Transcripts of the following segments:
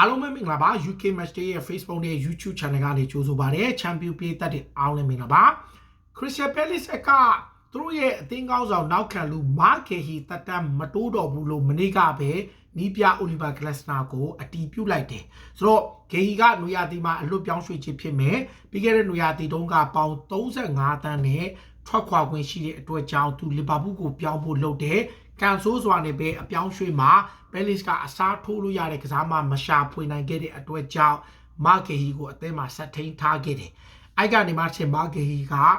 အားလုံးပဲမင်္ဂလာပါ UK Match Day ရဲ့ Facebook နဲ့ YouTube Channel ကနေကြိုဆိုပါရစေ။ Champion ပြည်သက်တွေအားလုံးမင်္ဂလာပါ။ Crystal Palace ကသူတို့ရဲ့အသင်းကောင်းဆောင်နောက်ခံလူမာကေဟီတတန်မတိုးတော်ဘူးလို့မနေ့ကပဲနီးပြအိုလီဗာဂလက်စနာကိုအတီးပြုတ်လိုက်တယ်။ဆိုတော့ဂေဟီကနွေရာသီမှာအလွတ်ပြောင်းရွှေ့ခြင်းဖြစ်မယ်။ပြီးခဲ့တဲ့နွေရာသီတုန်းကပေါင်35တန်းနဲ့ထွက်ခွာခွင့်ရှိတဲ့အတွက်ကြောင့်သူလီဗာပူးကိုပြောင်းဖို့လုပ်တယ်။ ကန်ဆိုးစွာနဲ့ပဲအပြောင်းရွှေ့မှာဘဲလစ်ကအစားထိုးလို့ရတဲ့ကစားမမရှာဖွေနိုင်ခဲ့တဲ့အတွက်ကြောင့်မာဂေဟီကိုအသင်းမှာဆက်ထိန်ထားခဲ့တယ်။အဲ့ကနေမှချင်းမာဂေဟီကဘယ်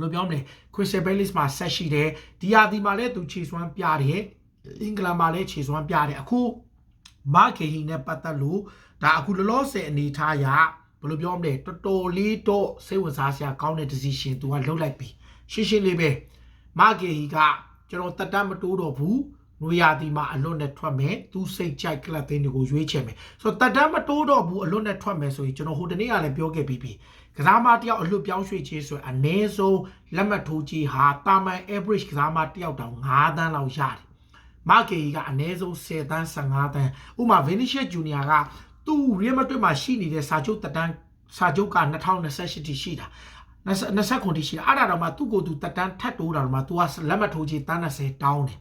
လိုပြောမလဲခရစ်စဘဲလစ်မှာဆက်ရှိတယ်ဒီယာဒီမှာလည်းသူခြေစွမ်းပြတယ်အင်္ဂလန်မှာလည်းခြေစွမ်းပြတယ်အခုမာဂေဟီနဲ့ပတ်သက်လို့ဒါအခုလောလောဆယ်အနေထားအရဘယ်လိုပြောမလဲတော်တော်လေးတော့စိတ်ဝင်စားစရာကောင်းတဲ့ decision သူကလုပ်လိုက်ပြီရှင်းရှင်းလေးပဲမာဂေဟီက ကျွန်တော်တက်တမ်းမတိုးတော့ဘူးနွေရာသီမှာအလွတ်နဲ့ထွက်မယ်သူစိတ်ကြိုက်ကလပ်သင်းတွေကိုရွေးချယ်မယ်ဆိုတော့တက်တမ်းမတိုးတော့ဘူးအလွတ်နဲ့ထွက်မယ်ဆိုရင်ကျွန်တော်ဟိုတနေ့ကလည်းပြောခဲ့ပြီးပြီကစားမတယောက်အလွတ်ပြောင်းရွှေ့ခြင်းဆိုရင်အနည်းဆုံးလက်မှတ်ထိုးကြီးဟာတာမန် average ကစားမတယောက်တောင်9တန်းလောက်ရတယ်မာကေကြီးကအနည်းဆုံး10တန်း15တန်းဥပမာ Vinicius Junior ကသူ့ Real Madrid မှာရှိနေတဲ့စာချုပ်တက်တန်းစာချုပ်က2028တိရှိတာ 20ခုတိရှိတာအဲ့ဒါတော့မှသူ့ကိုယ်သူတက်တန်းထပ်တိုးတာတော့မှ तू ကလက်မှတ်ထိုးကြီးတန်း30တောင်းတယ်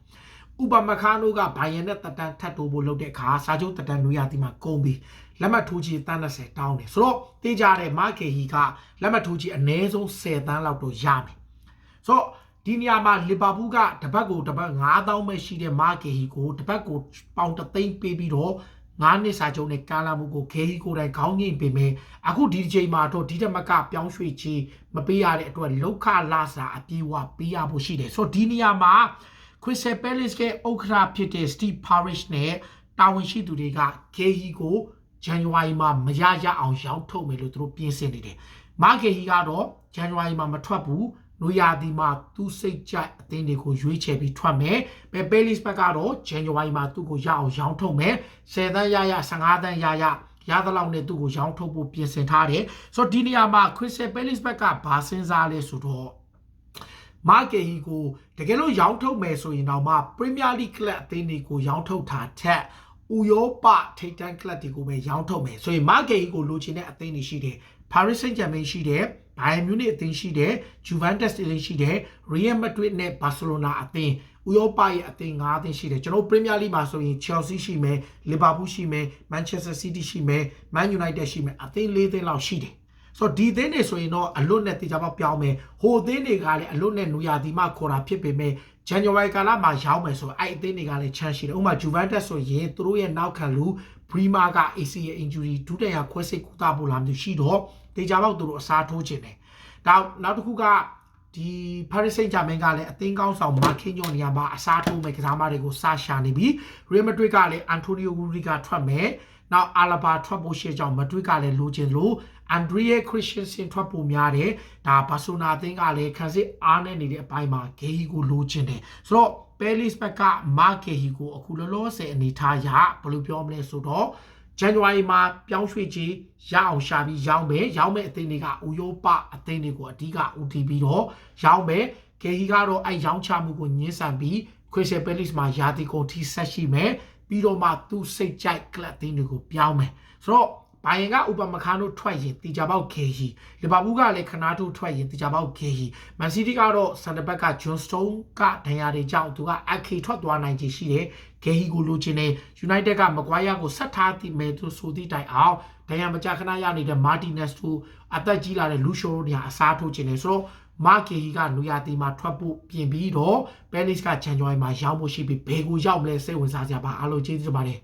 ဥပမာခါနိုကဘိုင်ယန်နဲ့တက်တန်းထပ်တိုးဖို့လုပ်တဲ့အခါစာချုပ်တက်တန်းနွေရာသီမှာကုန်ပြီလက်မှတ်ထိုးကြီးတန်း30တောင်းတယ်ဆိုတော့တေးကြတဲ့မာကေဟီကလက်မှတ်ထိုးကြီးအနည်းဆုံး10တန်းလောက်တော့ရမယ်ဆိုတော့ဒီနေရာမှာလီဗာပူးကတပတ်ကိုတပတ်9000ပဲရှိတဲ့မာကေဟီကိုတပတ်ကိုပေါင်တသိန်းပေးပြီးတော့ ငါးနှစ်စာချုပ်နဲ့ကာလာမှုကိုခေဟီကိုတိုင်ခေါင်းငိမ့်ပေးမယ်အခုဒီဒီချိန်မှာတော့ဒီတမကပြောင်းရွှေ့ချေမပေးရတဲ့အတွက်လောက်ခလာစာအပြေးဝပေးရဖို့ရှိတယ်ဆိုတော့ဒီနေရာမှာ Crystal Palace ရဲ့ဥက္ကဋ္ဌဖြစ်တဲ့ Steve Parish နဲ့တာဝန်ရှိသူတွေကဂေဟီကိုဇန်နဝါရီမှာမရရအောင်ရောင်းထုတ်မယ်လို့သူတို့ပြင်ဆင်နေတယ်။မာဂေဟီကတော့ဇန်နဝါရီမှာမထွက်ဘူး။ နွေရာသီမှာသူစိတ်ကြိုက်အသင်းတွေကိုရွေးချယ်ပြီးထွက်မယ်။ပဲပဲလစ်ဘက်ကတော့ဇန်နဝါရီမှာသူ့ကိုရအောင်ရောင်းထုတ်မယ်။10တန်းရရ15တန်းရရရသလောက်နဲ့သူ့ကိုရောင်းထုတ်ဖို့ပြင်ဆင်ထားတယ်။ဆိုတော့ဒီနေရာမှာ Crystal Palace ဘက်ကဘာစဉ်းစားလဲဆိုတော့မာကေဟီကိုတကယ်လို့ရောင်းထုတ်မယ်ဆိုရင်တော့မှပရီးမီးယားလိဂ်ကလပ်အသင်းတွေကိုရောင်းထုတ်တာထက်ဥရောပထိပ်တန်းကလပ်တွေကိုပဲရောင်းထုတ်မယ်ဆိုရင်မာကေဟီကိုလိုချင်တဲ့အသင်းတွေရှိတယ်။ Paris Saint-Germain ရှိတယ်။ Bayern Munich အသင်းရှိတယ်။ Juventus အသင်းရှိတယ်။ Real Madrid နဲ့ Barcelona အသင်းဥရောပရဲ့အသင်း၅အသင်းရှိတယ်ကျွန်တော်ပရီးမီးယားလိမှာဆိုရင် Chelsea ရှိမယ်။ Liverpool ရှိမယ်။ Manchester City ရှိမယ်။ Man United ရှိမယ်အသင်း၄သင်းလောက်ရှိတယ်ဆိုတော့ဒီသင်းတွေဆိုရင်တော့အလွတ်နဲ့တေချာပေါက်ပြောင်းမယ်ဟိုသင်းတွေကလည်းအလွတ်နဲ့နူယာဒီမှခေါ်တာဖြစ်ပေမဲ့ ဇန်နဝါရီကာလမှာရောင်းမယ်ဆိုအဲ့အသင်းတွေကလည်းချမ်းရှိတယ်ဥပမာ Juventus ဆိုရင်သူတို့ရဲ့နောက်ခံလူ Prima က ACL injury ဒုတိယခွဲစိတ်ကုသဖို့လာမျိုးရှိတော့တေချာပေါက်သူတို့အစားထိုးခြင်းတယ်ဒါနောက်တစ်ခုကဒီ Paris Saint-Germain ကလည်းအသင်းကောင်းဆောင်မာခင်းညောနေရာမှာအစားထိုးမဲ့ကစားမတွေကိုစရှာနေပြီး Real Madrid ကလည်း Antonio Rudiger ထွက်မယ်နောက်အာလဘာထွက်ဖို့ရှိကြောင်းမတွေးကလည်းလိုချင်လို့ အန်ဒရီယေခရစ်ရှန်ဆင်ထွက်ဖို့များတယ်ဒါဘာဆိုနာအသင်းကလည်းခံစစ်အားနေနေတဲ့အပိုင်းမှာဂေဟီကိုလိုချင်တယ်ဆိုတော့ပဲလစ်ဘက်ကမာဂေဟီကိုအခုလောလောဆယ်အနေထားရဘယ်လိုပြောမလဲဆိုတော့ဇန်နဝါရီမှာပြောင်းရွှေ့ခြင်းရအောင်ရှာပြီးရောင်းမယ်ရောင်းမဲ့အသင်းတွေကဥရောပအသင်းတွေကိုအဓိကဦးတည်ပြီးတော့ရောင်းမယ်ဂေဟီကတော့အဲရောင်းချမှုကိုညှင်းဆန်ပြီးခရစ်စပယ်လစ်မှာယာတီကုန်ထိဆက်ရှိမယ်ပြီးတော့မှသူ့စိတ်ကြိုက်ကလပ်တင်းတွေကိုပြောင်းမယ်ဆိုတော့ ဘိုင်ယန်ကဥပမာခါနိုထွက်ရင်တီချာပေါက်ခေဟီလီဗာပူးကလည်းခနာတိုထွက်ရင်တီချာပေါက်ခေဟီမန်စီးတီးကတော့စန်တဘက်ကဂျွန်စတုန်းကဒဏ်ရာတွေကြောင့်သူကအခေထွက်သွားနိုင်ခြေရှိတယ်ဂေဟီကိုလိုချင်တယ်ယူနိုက်တက်ကမကွာယာကိုဆက်ထားတည်မယ်သူဆိုသည့်တိုင်အောင်ဒဏ်ရာမကြခဏရနေတဲ့မာတီနက်စ်တို့အသက်ကြီးလာတဲ့လူရှိုတို့ညာအစားထိုးချင်တယ်ဆိုတော့မာကေဟီကနူယာတီမှာထွက်ဖို့ပြင်ပြီးတော့ပဲလစ်ကချန်ဂျွိုင်းမှာရောက်ဖို့ရှိပြီးဘယ်ကိုရောက်မလဲစိတ်ဝင်စားစရာပါအားလုံးကျေးဇူးတင်ပါတယ်